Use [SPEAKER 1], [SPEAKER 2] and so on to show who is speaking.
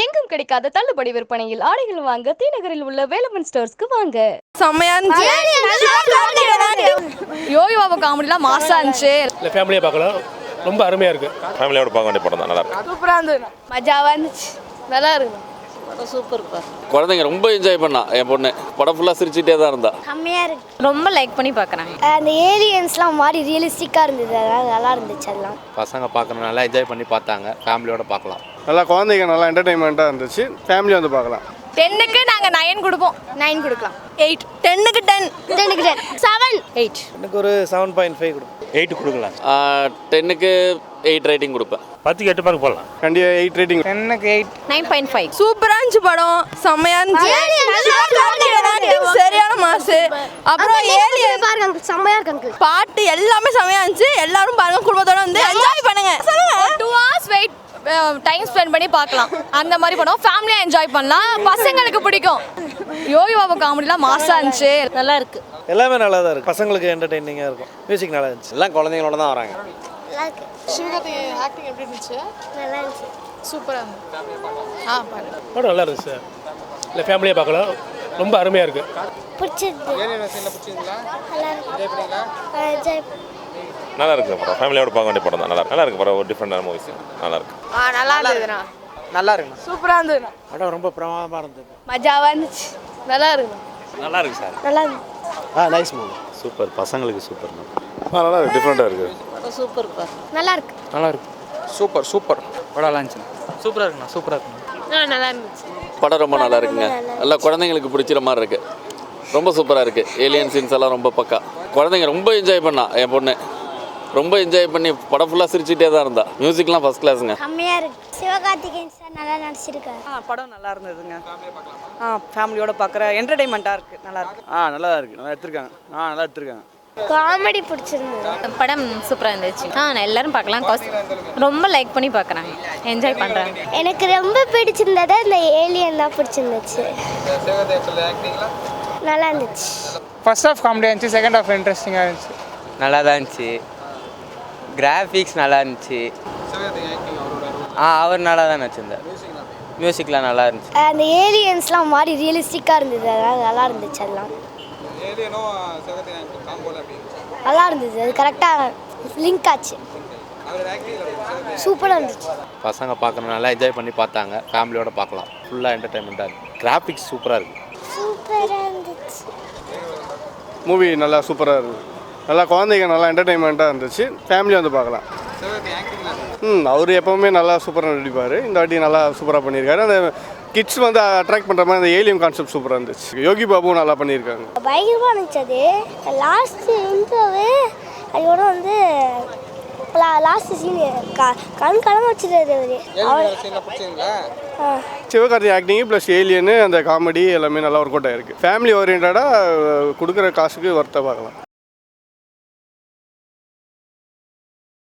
[SPEAKER 1] எங்கும் கிடைக்காத தள்ளுபடி விற்பனையில் ஆடைகள் வாங்க தீநகரில் உள்ள வேலவன் ஸ்டோர்ஸ்க்கு வாங்க.
[SPEAKER 2] செம்மையா இருந்துச்சு யோகி பாபா காமெடிலாம் மாசா இருந்துச்சு.
[SPEAKER 3] இல்லை ஃபேமிலியாக பார்க்கலாம். ரொம்ப அருமையாக இருக்குது
[SPEAKER 4] ஃபேமிலியோட பார்க்க வேண்டிய படம் தான். நல்லா இருக்கு.
[SPEAKER 2] சூப்பரா இருந்தது. மஜாவா இருந்துச்சு நல்லா இருக்கு.
[SPEAKER 5] குழந்தைங்க ரொம்ப என்ஜாய் பண்ணா என் பொண்ணு. படம் ஃபுல்லாக சிரிச்சிட்டே தான் இருந்தா.
[SPEAKER 6] செம்மையாக இருக்கு.
[SPEAKER 2] ரொம்ப லைக் பண்ணி பார்க்குறாங்க.
[SPEAKER 6] அந்த ஏலியன்ஸ்லாம் மாதிரி ரியலிஸ்டிக்காக இருந்தது. அதெல்லாம் நல்லா இருந்துச்சு அதெல்லாம்.
[SPEAKER 7] பசங்க பார்க்கணும் நல்லா என்ஜாய் பண்ணி பார்த்தாங்க. ஃபேமிலியோட பார்க்கலாம்.
[SPEAKER 8] நல்லா குழந்தைங்க நல்லா என்டர்டைன்மெண்ட்டாக இருந்துச்சு. ஃபேமிலி வந்து பார்க்கலாம்.
[SPEAKER 2] டென்னுக்கு நாங்க நைன் கொடுப்போம். நைன் கொடுக்கலாம். எயிட் டென்னுக்கு டென்
[SPEAKER 6] டென்னுக்கு டென் செவன்
[SPEAKER 2] எயிட்
[SPEAKER 8] எனக்கு ஒரு செவன் பாயிண்ட் ஃபைவ் கொடுக்கும்
[SPEAKER 4] எயிட் கொடுக்கலாம்.
[SPEAKER 5] டென்னுக்கு எயிட் ரேட்டிங் கொடுப்பேன்.
[SPEAKER 3] பத்துக்கு எட்டு மார்க் போடலாம்.
[SPEAKER 8] கண்டிப்பாக எயிட் ரேட்டிங்
[SPEAKER 2] டென்னுக்கு எயிட் நைன் பாயிண்ட் ஃபைவ் சூப்பரா இருந்துச்சு படம். செம்மையா இருந்துச்சு. சரியான மாசு அப்புறம் ஏலியன்
[SPEAKER 6] பாருங்க செம்மையா இருக்கு.
[SPEAKER 2] பாட்டு எல்லாமே செம்மையா இருந்துச்சு. எல்லாரும் பாருங்க குடும்பத்தோட வந்து என்ஜாய் பண்ணுங்க. Two hours wait time spend பண்ணி பார்க்கலாம். அந்த மாதிரி படம் ஃபேமிலியாக என்ஜாய் பண்ணலாம். பசங்களுக்கு பிடிக்கும். யோகி பாபா காமெடிலாம் மாசா இருந்துச்சு. நல்லா இருக்கு.
[SPEAKER 8] எல்லாமே நல்லா தான் இருக்குது பசங்களுக்கு என்டர்டைனிங்காக இருக்கும். மியூசிக் நல்லா இருந்துச்சு.
[SPEAKER 7] எல்லாம் குழந்தைங்களோட தான் வராங்க.
[SPEAKER 6] நல்லா இருக்கு.
[SPEAKER 2] சிவகார்த்தி ஆக்டிங் எப்படி இருந்துச்சு?
[SPEAKER 6] நல்லா இருந்துச்சு.
[SPEAKER 2] சூப்பராக இருந்துச்சு. ஆ
[SPEAKER 3] படம் நல்லா இருந்துச்சு சார். இல்லை ஃபேமிலியாக பார்க்கலாம். ரொம்ப அருமையாக இருக்குது
[SPEAKER 6] பிடிச்சிருக்கு நல்லா இருக்கு.
[SPEAKER 4] நல்லா இருக்கு படம். ஃபேமிலியோட பார்க்க வேண்டிய படம் தான். நல்லா இருக்கு நல்லா இருக்கு படம். ஒரு டிஃப்ரெண்டான மூவிஸ் நல்லா இருக்கு
[SPEAKER 2] ஆ நல்லா இருந்ததுண்ணா
[SPEAKER 8] நல்லா இருக்குண்ணா
[SPEAKER 2] சூப்பராக இருந்ததுண்ணா.
[SPEAKER 8] படம் ரொம்ப பிரமாதமாக இருந்தது.
[SPEAKER 2] மஜாவாக இருந்துச்சு நல்லா இருக்கு
[SPEAKER 7] நல்லா இருக்கு சார்.
[SPEAKER 6] நல்லா இருக்கு
[SPEAKER 8] ஆ நைஸ் மூவி
[SPEAKER 7] சூப்பர். பசங்களுக்கு சூப்பர்
[SPEAKER 4] நல்லா இருக்கு டிஃப்ரெண்ட்டாக இருக்குது
[SPEAKER 6] நல்லா இருக்கு
[SPEAKER 8] நல்லா இருக்கு சூப்பர் சூப்பர்.
[SPEAKER 7] படம் நல்லா இருந்துச்சு சூப்பராக இருக்குண்ணா சூப்பராக இருக்குண்ணா.
[SPEAKER 2] நல்லா இருந்துச்சு
[SPEAKER 5] படம் ரொம்ப நல்லா இருக்குங்க. எல்லா குழந்தைங்களுக்கு பிடிச்சிற மாதிரி இருக்கு. ரொம்ப சூப்பராக இருக்கு. ஏலியன் சீன்ஸ் எல்லாம் ரொம்ப பக்கா. குழந்தைங்க ரொம்ப என்ஜாய் பண்ணா என் பொண்ணு. ரொம்ப என்ஜாய் பண்ணி படம் ஃபுல்லாக சிரிச்சிட்டே தான் இருந்தா. மியூசிக்லாம் ஃபஸ்ட் கிளாஸுங்க
[SPEAKER 6] செம்மையா இருக்கு. சிவகார்த்திகேயன் சார் நல்லா நடிச்சிருக்காரு.
[SPEAKER 9] ஆ படம் நல்லா இருந்ததுங்க. ஆ ஃபேமிலியோட பார்க்குற என்டர்டைன்மெண்ட்டாக இருக்குது நல்லா இருக்கு.
[SPEAKER 8] ஆ நல்லா தான் இருக்குது நல்லா எடுத்திருக்காங்க. ஆ நல்லா எடுத்திருக்காங்க.
[SPEAKER 6] காமெடி பிடிச்சிருந்தது.
[SPEAKER 2] படம் சூப்பராக இருந்துச்சு. ஆ நான் எல்லாரும் பார்க்கலாம் ரொம்ப லைக் பண்ணி பார்க்குறாங்க என்ஜாய் பண்ணுறாங்க
[SPEAKER 6] எனக்கு ரொம்ப பிடிச்சிருந்தது இந்த ஏலியன் தான் பிடிச்சிருந்துச்சு. நல்லா இருந்துச்சு.
[SPEAKER 10] ஃபர்ஸ்ட் ஆஃப் காமெடியாக இருந்துச்சு செகண்ட் ஆஃப் இன்ட்ரெஸ்டிங்காக இருந்துச்சு.
[SPEAKER 7] நல்லா தான் இருந்துச்சு. கிராஃபிக்ஸ் நல்லா இருந்துச்சு ஆ அவர் நல்லா தான் நடிச்சிருந்தார் மியூசிக்லாம் நல்லா இருந்துச்சு
[SPEAKER 6] அந்த ஏலியன்ஸ்லாம் மாதிரி ரியலிஸ்டிக்காக இருந்தது. அதெல்லாம் நல்லா இருந்துச்சு அதெல்லாம். நல்லா இருந்தது அது கரெக்டாக லிங்க் ஆச்சு. சூப்பராக இருந்துச்சு.
[SPEAKER 7] பசங்க பார்க்கணும் நல்லா என்ஜாய் பண்ணி பார்த்தாங்க. ஃபேமிலியோட பார்க்கலாம். ஃபுல்லாக என்டர்டைன்மெண்ட்டாக இருக்குது கிராஃபிக்ஸ் சூப்பராக இருக்குது
[SPEAKER 6] சூப்பராக இருந்துச்சு.
[SPEAKER 8] மூவி நல்லா சூப்பராக இருக்குது நல்லா குழந்தைங்க நல்லா என்டர்டைன்மெண்ட்டாக இருந்துச்சு. ஃபேமிலி வந்து பார்க்கலாம். ம் அவர் எப்போவுமே நல்லா சூப்பராக நடிப்பார். இந்த வாட்டி நல்லா சூப்பராக பண்ணியிருக்காரு. அந்த கிட்ஸ் வந்து அட்ராக்ட் பண்ணுற மாதிரி அந்த ஏலியம் கான்செப்ட் சூப்பராக இருந்துச்சு. யோகி பாபுவும் நல்லா பண்ணியிருக்காங்க.
[SPEAKER 6] பயங்கரமாக இருந்துச்சு அது லாஸ்ட்டு இன்ட்ரோவு அதோட வந்து லாஸ்ட் சீன் கண் கலங்க வச்சுருது அவர்.
[SPEAKER 8] சிவகார்த்தி ஆக்டிங் ப்ளஸ் ஏலியனு அந்த காமெடி எல்லாமே நல்லா ஒர்க் அவுட் ஆயிருக்கு. ஃபேமிலி ஓரியன்டாக கொடுக்குற காசுக்கு ஒர்த்தாக பார்க்கலாம்.